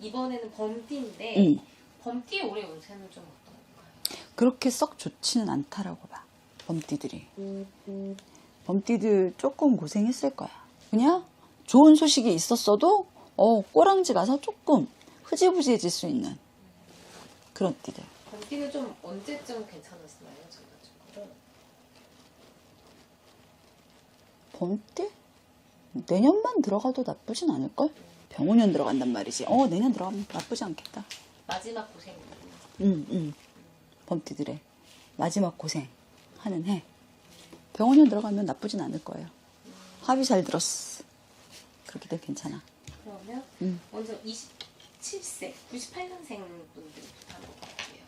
이번에는 범띠인데 응. 범띠 올해 운세는 좀 어떤가요? 그렇게 썩 좋지는 않다라고 봐. 범띠들이. 범띠들 조금 고생했을 거야. 그냥 좋은 소식이 있었어도 어 꼬랑지 가서 조금 흐지부지해질 수 있는 그런 띠들. 범띠는 좀 언제쯤 괜찮았나요? 전반적으로? 범띠? 내년만 들어가도 나쁘진 않을걸? 병원년 들어간단 말이지. 어 내년 들어가면 나쁘지 않겠다. 마지막 고생이군요. 응, 응. 범띠들의 마지막 고생 하는 해. 병원년 들어가면 나쁘진 않을 거예요. 합의 잘 들었어. 그렇게 돼 괜찮아. 그러면 음. 먼저 27세, 98년생 분들부터 한번 볼게요.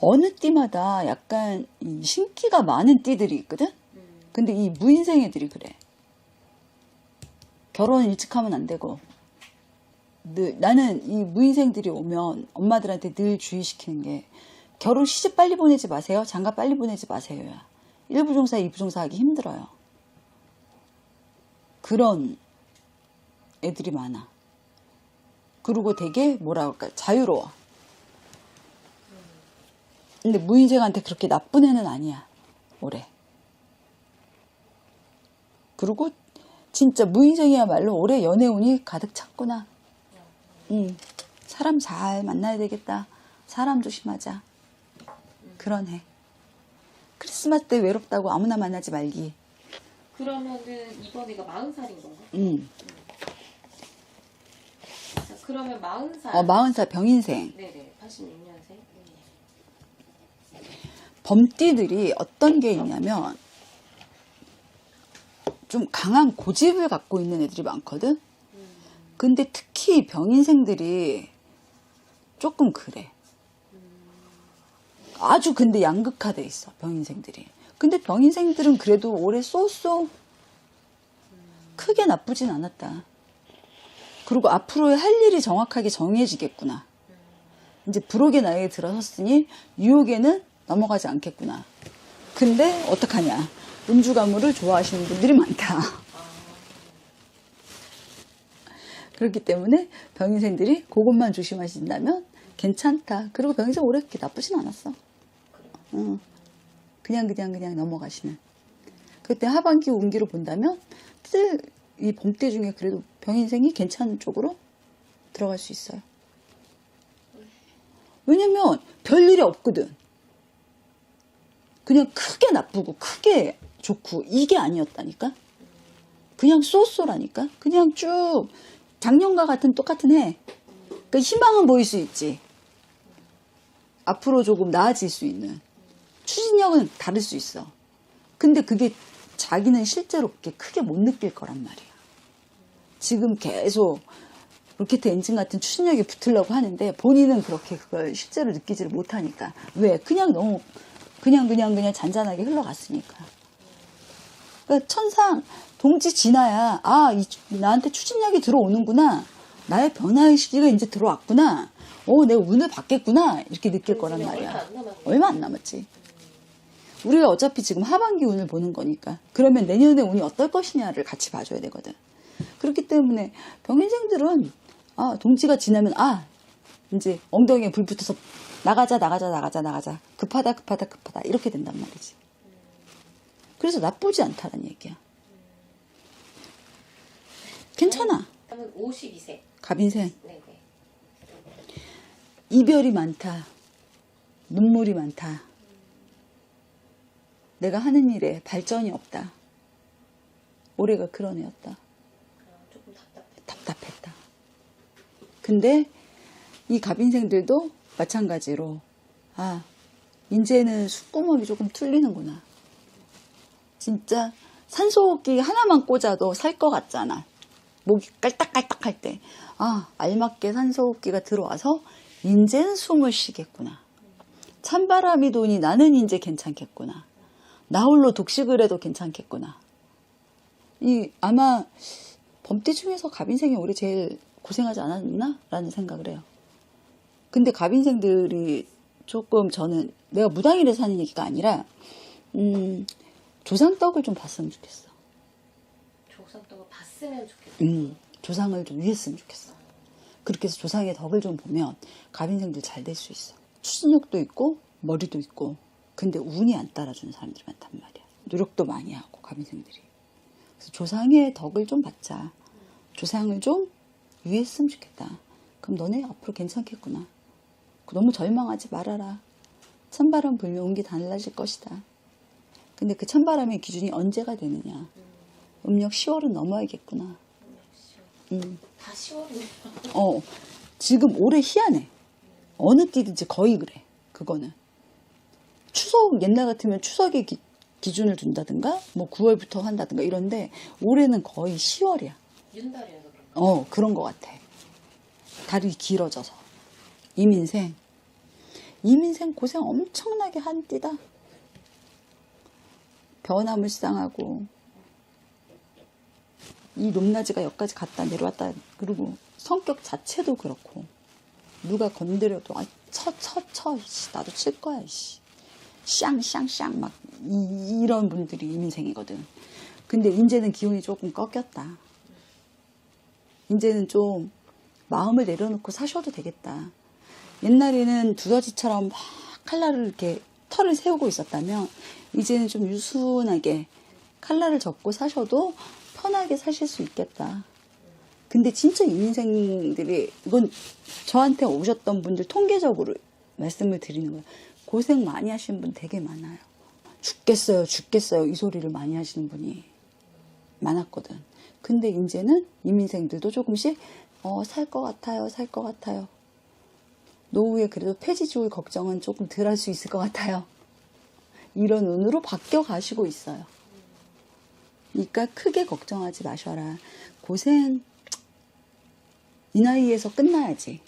어느 띠마다 약간 이 신기가 많은 띠들이 있거든? 음. 근데 이 무인생 애들이 그래. 결혼 일찍 하면 안 되고. 늘, 나는 이 무인생들이 오면 엄마들한테 늘 주의시키는 게 결혼 시집 빨리 보내지 마세요. 장가 빨리 보내지 마세요야. 1부 종사, 2부 종사 하기 힘들어요. 그런 애들이 많아. 그리고 되게 뭐라 그럴까 자유로워. 근데 무인생한테 그렇게 나쁜 애는 아니야. 올해. 그리고 진짜 무인생이야말로 올해 연애운이 가득 찼구나. 응. 사람 잘 만나야 되겠다. 사람 조심하자. 그런 해. 크리스마스 때 외롭다고 아무나 만나지 말기. 그러면은 이번에가 40살인 건가? 응. 자, 그러면 40살. 어, 마흔 살 병인생. 네네, 86년생. 범띠들이 어떤 게 있냐면 좀 강한 고집을 갖고 있는 애들이 많거든. 근데 특히 병인생들이 조금 그래. 아주 근데 양극화돼 있어 병인생들이. 근데 병인생들은 그래도 올해 쏘쏘 크게 나쁘진 않았다. 그리고 앞으로의 할 일이 정확하게 정해지겠구나. 이제 불혹의 나이에 들어섰으니 유혹에는 넘어가지 않겠구나. 근데 어떡하냐. 음주 가무를 좋아하시는 분들이 많다. 그렇기 때문에 병인생들이 그것만 조심하신다면 괜찮다. 그리고 병인생 올해 그렇게 나쁘진 않았어. 응. 그냥 그냥 그냥 넘어가시는. 그때 하반기 운기로 본다면 뜰, 이 봄때 중에 그래도 병인생이 괜찮은 쪽으로 들어갈 수 있어요. 왜냐면 별일이 없거든. 그냥 크게 나쁘고 크게 좋고 이게 아니었다니까. 그냥 쏘쏘라니까. 그냥 쭉 작년과 같은 똑같은 해. 그 희망은 보일 수 있지. 앞으로 조금 나아질 수 있는 추진력은 다를 수 있어. 근데 그게 자기는 실제로 그렇게 크게 못 느낄 거란 말이야. 지금 계속 로켓 엔진 같은 추진력이 붙으려고 하는데 본인은 그렇게 그걸 실제로 느끼지를 못하니까. 왜? 그냥 너무 그냥 그냥 그냥 잔잔하게 흘러갔으니까. 그러니까 천상 동지 지나야 아 이- 나한테 추진력이 들어오는구나. 나의 변화의 시기가 이제 들어왔구나. 어 내가 운을 받겠구나 이렇게 느낄 거란 말이야. 얼마 안 남았지. 우리가 어차피 지금 하반기 운을 보는 거니까. 그러면 내년의 운이 어떨 것이냐를 같이 봐줘야 되거든. 그렇기 때문에 병인생들은 아 동지가 지나면 아 이제 엉덩이에 불 붙어서 나가자 나가자 나가자 나가자 급하다 급하다 급하다 이렇게 된단 말이지. 그래서 나쁘지 않다는 얘기야. 괜찮아. 그러면 52세. 갑인생 네네. 이별이 많다. 눈물이 많다. 내가 하는 일에 발전이 없다. 올해가 그런 조금 답답해. 답답했다. 근데 이 갑인생들도 마찬가지로 아 이제는 숨구멍이 조금 뚫리는구나. 진짜 산소호흡기 하나만 꽂아도 살 것 같잖아. 목이 깔딱깔딱 할 때. 아, 알맞게 산소호흡기가 들어와서 인제는 숨을 쉬겠구나. 찬바람이 도니 나는 이제 괜찮겠구나. 나 홀로 독식을 해도 괜찮겠구나. 이 아마 범띠 중에서 갑인생이 올해 제일 고생하지 않았나? 라는 생각을 해요. 근데 갑인생들이 조금 저는 내가 무당일에서 하는 얘기가 아니라 음, 조상떡을 좀 봤으면 좋겠어. 조상떡을 봤으면 좋겠다. 음, 조상을 좀 위했으면 좋겠어. 그렇게 해서 조상의 덕을 좀 보면 갑인생들 잘 될 수 있어. 추진력도 있고 머리도 있고 근데 운이 안 따라주는 사람들이 많단 말이야. 노력도 많이 하고 갑인생들이. 그래서 조상의 덕을 좀 받자. 조상을 좀 유했으면 좋겠다. 그럼 너네 앞으로 괜찮겠구나. 너무 절망하지 말아라. 찬바람 불면 온기 달라질 것이다. 근데 그 찬바람의 기준이 언제가 되느냐. 음력 10월은 넘어야겠구나. 음. 다 10월이네요. 어, 지금 올해 희한해. 어느 띠든지 거의 그래. 그거는. 추석, 옛날 같으면 추석에 기, 기준을 둔다든가, 뭐 9월부터 한다든가 이런데, 올해는 거의 10월이야. 윤달이어서 그런가? 어, 그런 것 같아. 다리 길어져서. 이민생. 이민생 고생 엄청나게 한 띠다. 변화물상하고, 이 높낮이가 여기까지 갔다 내려왔다. 그리고 성격 자체도 그렇고, 누가 건드려도, 아, 쳐, 쳐, 쳐. 이씨, 나도 칠 거야, 이씨. 쌍쌍쌍 막 이, 이런 분들이 이민생이거든. 근데 이제는 기운이 조금 꺾였다. 이제는 좀 마음을 내려놓고 사셔도 되겠다. 옛날에는 두더지처럼 막 칼날을 이렇게 털을 세우고 있었다면 이제는 좀 유순하게 칼날을 접고 사셔도 편하게 사실 수 있겠다. 근데 진짜 이민생들이 이건 저한테 오셨던 분들 통계적으로 말씀을 드리는 거예요. 고생 많이 하시는 분 되게 많아요. 죽겠어요, 죽겠어요 이 소리를 많이 하시는 분이 많았거든. 근데 이제는 이민생들도 조금씩 어, 살 것 같아요, 살 것 같아요. 노후에 그래도 폐지 지울 걱정은 조금 덜 할 수 있을 것 같아요. 이런 운으로 바뀌어 가시고 있어요. 그러니까 크게 걱정하지 마셔라. 고생 이 나이에서 끝나야지.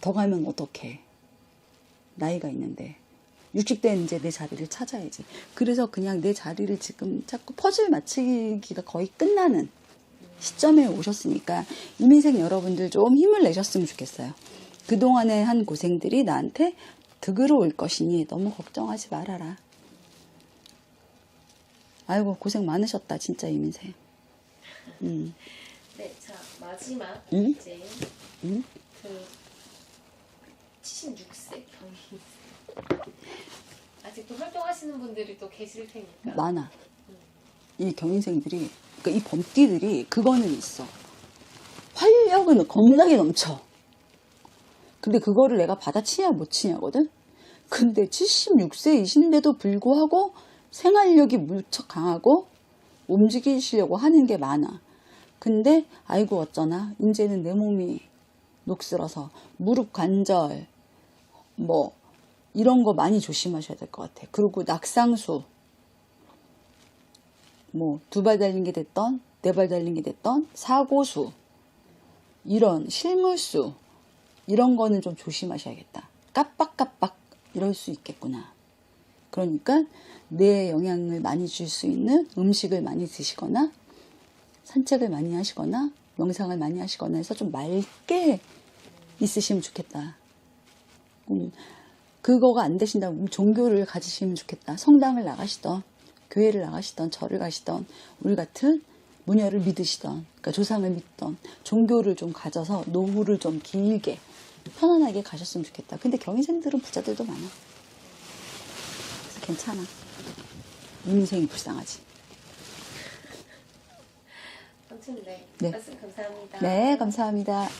더 가면 어떡해. 나이가 있는데. 60대는 이제 내 자리를 찾아야지. 그래서 그냥 내 자리를 지금 자꾸 퍼즐 맞추기가 거의 끝나는 시점에 오셨으니까 이민생 여러분들 좀 힘을 내셨으면 좋겠어요. 그동안에 한 고생들이 나한테 득으로 올 것이니 너무 걱정하지 말아라. 아이고 고생 많으셨다 진짜 이민생. 음. 네, 자 마지막 응? 이제 응? 그 76세 경인 아직도 활동하시는 분들이 또 계실 테니까 많아. 이 경인생들이, 그러니까 이 범띠들이 그거는 있어. 활력은 겁나게 넘쳐. 근데 그거를 내가 받아치냐 못 치냐거든? 근데 76세이신데도 불구하고 생활력이 무척 강하고 움직이시려고 하는 게 많아. 근데 아이고 어쩌나 이제는 내 몸이 녹슬어서 무릎 관절 뭐 이런 거 많이 조심하셔야 될 것 같아. 그리고 낙상수 뭐 두 발 달린 게 됐던 네 발 달린 게 됐던 사고수 이런 실물수 이런 거는 좀 조심하셔야겠다. 깜빡깜빡 이럴 수 있겠구나. 그러니까 뇌에 영향을 많이 줄 수 있는 음식을 많이 드시거나 산책을 많이 하시거나 명상을 많이 하시거나 해서 좀 맑게 있으시면 좋겠다. 음, 그거가 안 되신다면 종교를 가지시면 좋겠다. 성당을 나가시던, 교회를 나가시던, 절을 가시던, 우리 같은 무녀를 믿으시던, 그러니까 조상을 믿던, 종교를 좀 가져서 노후를 좀 길게, 편안하게 가셨으면 좋겠다. 근데 경인생들은 부자들도 많아. 그래서 괜찮아. 인생이 불쌍하지. 아무튼 네, 네. 말씀 감사합니다. 네, 감사합니다.